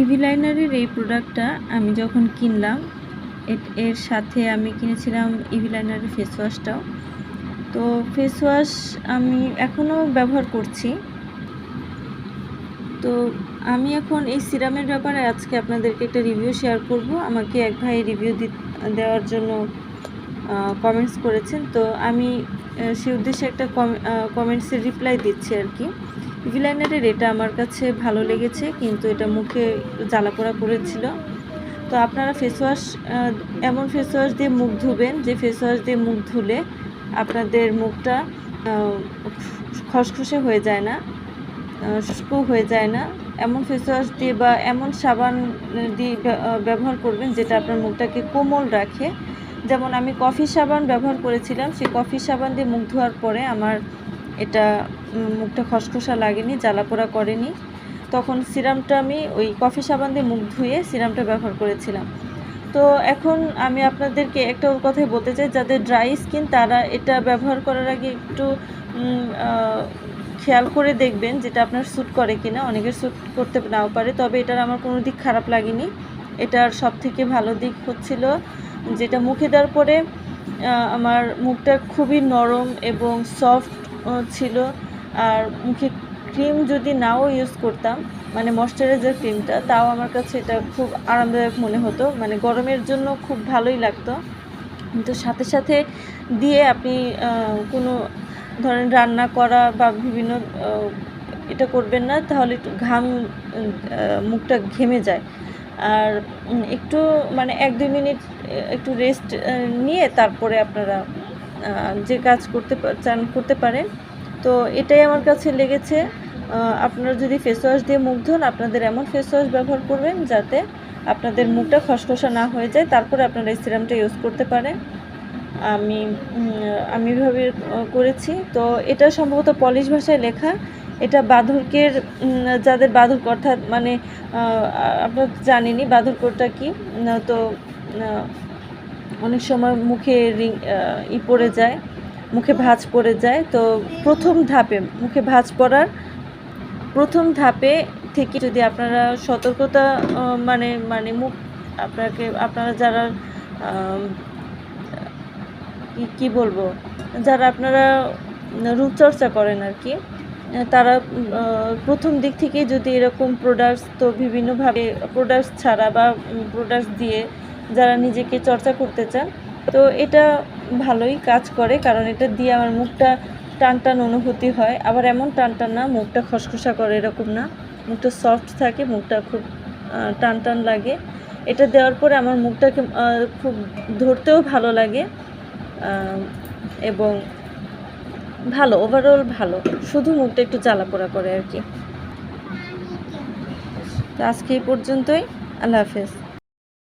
EV লাইনারের এই প্রোডাক্টটা আমি যখন কিনলাম, এর সাথে আমি কিনেছিলাম ইভি লাইনারের ফেস ওয়াশটাও তো ফেস ওয়াশ আমি এখনও ব্যবহার করছি। তো আমি এখন এই সিরামের ব্যাপারে আজকে আপনাদেরকে একটা রিভিউ শেয়ার করব। আমাকে এক ভাই রিভিউ দেওয়ার জন্য কমেন্টস করেছেন। তো আমি সে উদ্দেশ্যে একটা কমেন্টসের রিপ্লাই দিচ্ছি আর কি। ভিলাইনারের এটা আমার কাছে ভালো লেগেছে, কিন্তু এটা মুখে জ্বালাপোড়া করেছিল তো আপনারা ফেস ওয়াশ এমন ফেস ওয়াশ দিয়ে মুখ ধুবেন যে ফেস ওয়াশ দিয়ে মুখ ধুলে আপনাদের মুখটা খসখসে হয়ে যায় না শুষ্ক হয়ে যায় না। এমন ফেস ওয়াশ দিয়ে বা এমন সাবান দিয়ে ব্যবহার করবেন যেটা আপনার মুখটাকে কোমল রাখে। যেমন আমি কফি সাবান ব্যবহার করেছিলাম, সেই কফি সাবান দিয়ে মুখ ধোয়ার পরে আমার এটা মুখটা খসখসা লাগেনি, জ্বালাপোড়া করেনি। তখন সিরামটা আমি ওই কফি সাবান দিয়ে মুখ ধুয়ে সিরামটা ব্যবহার করেছিলাম। তো এখন আমি আপনাদেরকে একটা কথাই বলতে চাই, যাদের ড্রাই স্কিন তারা এটা ব্যবহার করার আগে একটু খেয়াল করে দেখবেন যেটা আপনার স্যুট করে কিনা। অনেকের স্যুট করতে নাও পারে, তবে এটার আমার কোনো দিক খারাপ লাগেনি। এটার সব থেকে ভালো দিক হচ্ছিল যেটা মুখে দেওয়ার পরে আমার মুখটা খুবই নরম এবং সফট ছিল। আর মুখে ক্রিম যদি নাও ইউজ করতাম মানে ময়শ্চারাইজার ক্রিমটা তাও আমার কাছে এটা খুব আরামদায়ক মনে হতো। মানে গরমের জন্য খুব ভালোই লাগতো। কিন্তু সাথে সাথে দিয়ে আপনি কোনো ধরেন রান্না করা বা বিভিন্ন এটা করবেন না, তাহলে একটু ঘাম মুখটা ঘেমে যায়। আর একটু মানে এক দুই মিনিট একটু রেস্ট নিয়ে তারপরে আপনারা যে কাজ করতে চান, করতে পারেন তো এটাই আমার কাছে লেগেছে। আপনারা যদি ফেস ওয়াশ দিয়ে মুখ ধোন, আপনাদের এমন ফেস ওয়াশ ব্যবহার করবেন যাতে আপনাদের মুখটা খসখসা না হয়ে যায়। তারপরে আপনারা এই সিরামটা ইউজ করতে পারেন। আমি আমি এভাবে করেছি। তো এটা সম্ভবত পলিশ ভাষায় লেখা। এটা বাঁধরকের যাদের বাঁধক অর্থাৎ মানে আপনারা জানেনই বাঁধরকরটা কি। তো অনেক সময় মুখে রিং ই পড়ে যায়, মুখে ভাঁজ পড়ে যায়। তো প্রথম ধাপে মুখে ভাঁজ পড়ার প্রথম ধাপে থেকে যদি আপনারা সতর্কতা মানে মানে মুখ আপনাকে, আপনারা যারা কি বলব, যারা আপনারা রূপচর্চা করেন আর কি, তারা প্রথম দিক থেকে যদি এরকম প্রোডাক্টস তো বিভিন্নভাবে প্রোডাক্টস ছাড়া বা প্রোডাক্টস দিয়ে যারা নিজেকে চর্চা করতে চান, তো এটা ভালোই কাজ করে, কারণ এটা দিয়ে আমার মুখটা টান টান অনুভূতি হয়। আবার এমন টান টান না, মুখটা খসখসা করে এরকম না। মুখটা সফট থাকে, মুখটা খুব টান টান লাগে। এটা দেওয়ার পরে আমার মুখটাকে খুব ধরতেও ভালো লাগে এবং ভালো ওভারঅল ভালো। শুধু মুখটা একটু জ্বালাপোড়া করে আর কি। তো আজকে এই পর্যন্তই। আল্লাহ হাফেজ।